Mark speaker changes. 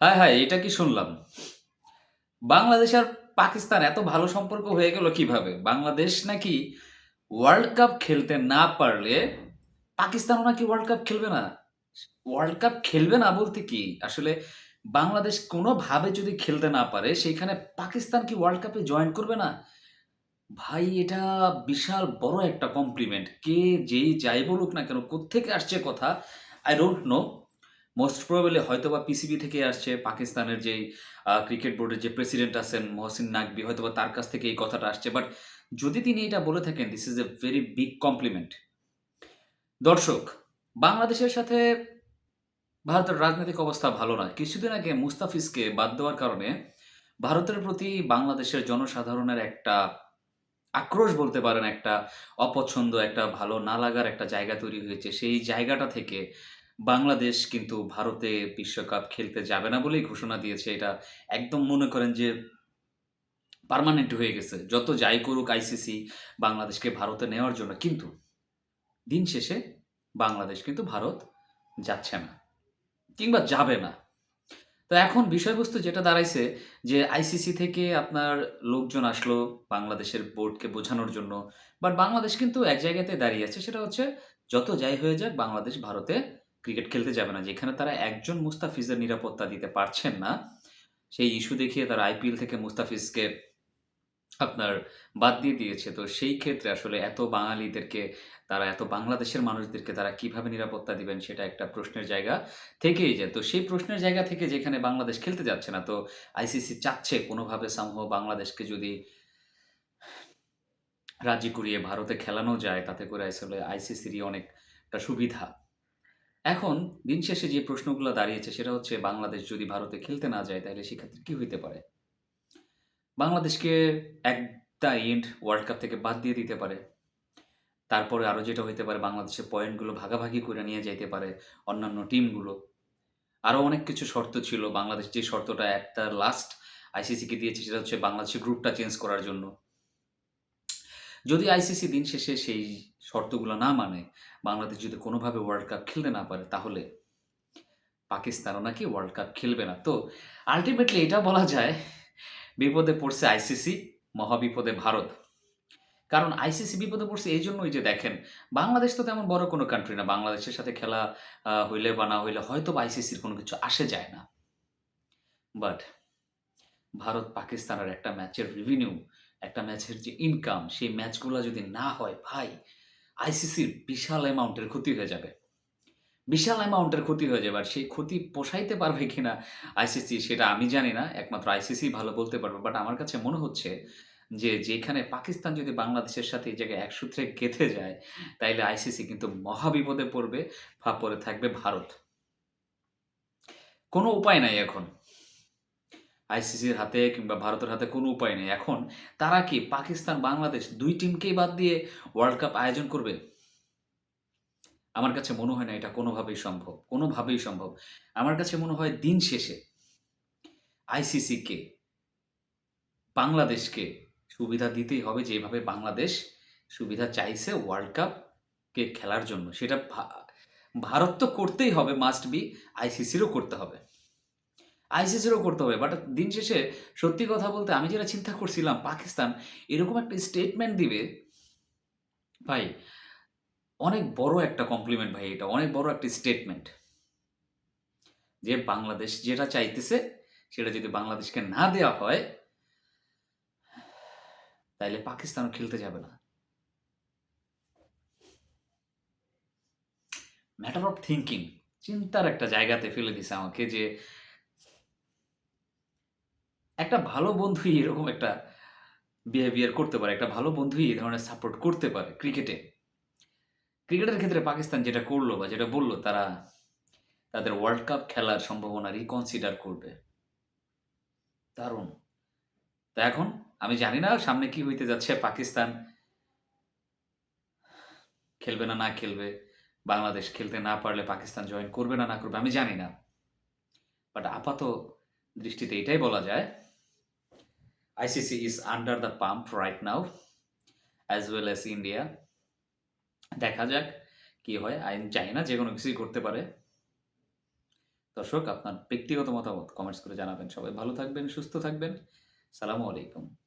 Speaker 1: হ্যাঁ হ্যাঁ এটা কি শুনলাম? বাংলাদেশ আর পাকিস্তান এত ভালো সম্পর্ক হয়ে গেল কীভাবে? বাংলাদেশ নাকি ওয়ার্ল্ড কাপ খেলতে না পারলে পাকিস্তানও নাকি ওয়ার্ল্ড কাপ খেলবে না? ওয়ার্ল্ড কাপ খেলবে না বলতে কি? আসলে বাংলাদেশ কোনোভাবে যদি খেলতে না পারে সেইখানে পাকিস্তান কি ওয়ার্ল্ড কাপে জয়েন করবে না? ভাই, এটা বিশাল বড় একটা কমপ্লিমেন্ট কে যেই যাই বলুক না কেন, কোত্থেকে আসছে কথা I don't know most probably হয়তো বা পিসিবি থেকে আসছে, পাকিস্তানের যেই ক্রিকেট বোর্ডের যে প্রেসিডেন্ট আছেন মহসিন নাকবি হয়তো বা তার কাছ থেকে এই কথাটা আসছে। বাট যদি তিনি এটা বলে থাকেন this is a very big compliment দর্শক, বাংলাদেশের সাথে ভারতের রাজনৈতিক অবস্থা ভালো না কিছুদিন আগে মুস্তাফিজকে বাদ দেওয়ার কারণে ভারতের প্রতি বাংলাদেশের জনসাধারণের একটা আক্রোশ বলতে পারেন, একটা অপছন্দ, একটা ভালো না লাগার একটা জায়গা তৈরি হয়েছে। সেই জায়গাটা থেকে বাংলাদেশ কিন্তু ভারতে বিশ্বকাপ খেলতে যাবে না বলেই ঘোষণা দিয়েছে। এটা একদম মনে করেন যে পার্মানেন্ট হয়ে গেছে। যত যাই করুক আইসিসি বাংলাদেশকে ভারতে নেওয়ার জন্য, কিন্তু দিন শেষে বাংলাদেশ কিন্তু ভারত যাচ্ছে না কিংবা যাবে না। তো এখন বিষয়বস্তু যেটা দাঁড়াইছে যে আইসিসি থেকে আপনার লোকজন আসলো বাংলাদেশের বোর্ডকে বোঝানোর জন্য বাট বাংলাদেশ কিন্তু এক জায়গাতে দাঁড়িয়ে আছে, সেটা হচ্ছে যত যাই হয়ে যাক বাংলাদেশ ভারতে ক্রিকেট খেলতে যাবে না, যেখানে তারা একজন মুস্তাফিজের নিরাপত্তা দিতে পারছেন না, সেই ইস্যু দেখিয়ে তারা আইপিএল থেকে মুস্তাফিজকে আপনার বাদ দিয়ে দিয়েছে। তো সেই ক্ষেত্রে আসলে এত বাঙালিদেরকে, তারা এত বাংলাদেশের মানুষদেরকে তারা কীভাবে নিরাপত্তা দিবেন সেটা একটা প্রশ্নের জায়গা থেকেই যায়। তো সেই প্রশ্নের জায়গা থেকে যেখানে বাংলাদেশ খেলতে যাচ্ছে না, তো আইসিসি চাচ্ছে কোনোভাবে সামহ বাংলাদেশকে যদি রাজি করিয়ে ভারতে খেলানো যায়, তাতে করে আসলে আইসিসিরই অনেকটা সুবিধা। এখন দিন শেষে যে প্রশ্নগুলো দাঁড়িয়েছে সেটা হচ্ছে, বাংলাদেশ যদি ভারতে খেলতে না যায়, তাহলে সেক্ষেত্রে কি হইতে পারে? বাংলাদেশকে একটা এন্ড ওয়ার্ল্ড কাপ থেকে বাদ দিয়ে দিতে পারে। তারপরে আরও যেটা হইতে পারে, বাংলাদেশের পয়েন্টগুলো ভাগাভাগি করে নিয়ে যাইতে পারে অন্যান্য টিমগুলো আরও অনেক কিছু শর্ত ছিল, বাংলাদেশ যে শর্তটা একটা লাস্ট আইসিসিকে দিয়েছে, সেটা হচ্ছে বাংলাদেশের গ্রুপটা চেঞ্জ করার জন্য। যদি আইসিসি দিন শেষে সেই শর্তগুলো না মানে বাংলাদেশ যদি কোনোভাবে ওয়ার্ল্ড কাপ খেলতে না পারে, তাহলে পাকিস্তানও নাকি ওয়ার্ল্ড কাপ খেলবে না। তো আলটিমেটলি এটা বলা যায়, বিপদে পড়ছে আইসিসি মহাবিপদে ভারত। কারণ আইসিসি বিপদে পড়ছে এই জন্যই যে দেখেন, বাংলাদেশ তো তেমন বড় কোনো কান্ট্রি না। বাংলাদেশের সাথে খেলা হইলে বা না হইলে হয়তো আইসিসির কোনো কিছু আসে যায় না। বাট ভারত পাকিস্তানের একটা ম্যাচের রেভিনিউ একটা ম্যাচের যে ইনকাম সেই ম্যাচগুলো যদি না হয়, ভাই আইসিসির বিশাল অ্যামাউন্টের ক্ষতি হয়ে যাবে। বিশাল অ্যামাউন্টের ক্ষতি হয়ে যাবে আর সেই ক্ষতি পোষাইতে পারবে কিনা আইসিসি সেটা আমি জানি না, একমাত্র আইসিসি ভালো বলতে পারবে। বাট আমার কাছে মনে হচ্ছে যে যেখানে পাকিস্তান যদি বাংলাদেশের সাথে এই জায়গায় এক সূত্রে গেঁথে যায়, তাইলে আইসিসি কিন্তু মহাবিপদে পড়বে পরে থাকবে ভারত। কোনো উপায় নাই এখন। আইসিসির হাতে কিংবা ভারতের হাতে কোনো উপায় নেই। এখন তারা কি পাকিস্তান, বাংলাদেশ দুই টিমকেই বাদ দিয়ে ওয়ার্ল্ড কাপ আয়োজন করবে? আমার কাছে মনে হয় না এটা কোনোভাবেই সম্ভব কোনোভাবেই সম্ভব। আমার কাছে মনে হয় দিন শেষে আইসিসিকে, বাংলাদেশকে সুবিধা দিতেই হবে যেভাবে বাংলাদেশ সুবিধা চাইছে ওয়ার্ল্ড কাপকে খেলার জন্য। সেটা ভারত তো করতেই হবে মাস্ট বি আইসিসিরও করতে হবে। আইসিসিরও করতে হবে বাট দিন শেষে সত্যি কথা বলতে আমি যেটা চিন্তা করছিলাম, পাকিস্তান এরকম একটা স্টেটমেন্ট দিবে, ভাই, অনেক বড় একটা কমপ্লিমেন্ট ভাই এটা, অনেক বড় একটা স্টেটমেন্ট যে বাংলাদেশ যেটা চাইতেছে, সেটা যদি বাংলাদেশকে না দেওয়া হয়, তাইলে পাকিস্তানও খেলতে যাবে না। ম্যাটার অফ থিঙ্কিং চিন্তার একটা জায়গাতে ফেলে দিছে আমাকে যে একটা ভালো বন্ধুই এরকম একটা বিহেভিয়ার করতে পারে, একটা ভালো বন্ধুই এই ধরনের সাপোর্ট করতে পারে ক্রিকেটে ক্রিকেটের ক্ষেত্রে পাকিস্তান যেটা করল বা যেটা বলল, তারা তাদের ওয়ার্ল্ড কাপ খেলার সম্ভাবনা রিকনসিডার করবে। দারুণ। তো এখন আমি জানি না সামনে কি হইতে যাচ্ছে, পাকিস্তান খেলবে না না খেলবে, বাংলাদেশ খেলতে না পারলে পাকিস্তান জয়েন করবে না না করবে, আমি জানি না। বাট আপাত দৃষ্টিতে এটাই বলা যায় ICC is under the pump right now as well as India দেখা যাক কি হয়। আইন চাই না যে কোনো কিছুই করতে পারে। দর্শক, আপনার ব্যক্তিগত মতামত কমেন্টস করে জানাবেন সবাই। ভালো থাকবেন, সুস্থ থাকবেন। সালামু আলাইকুম।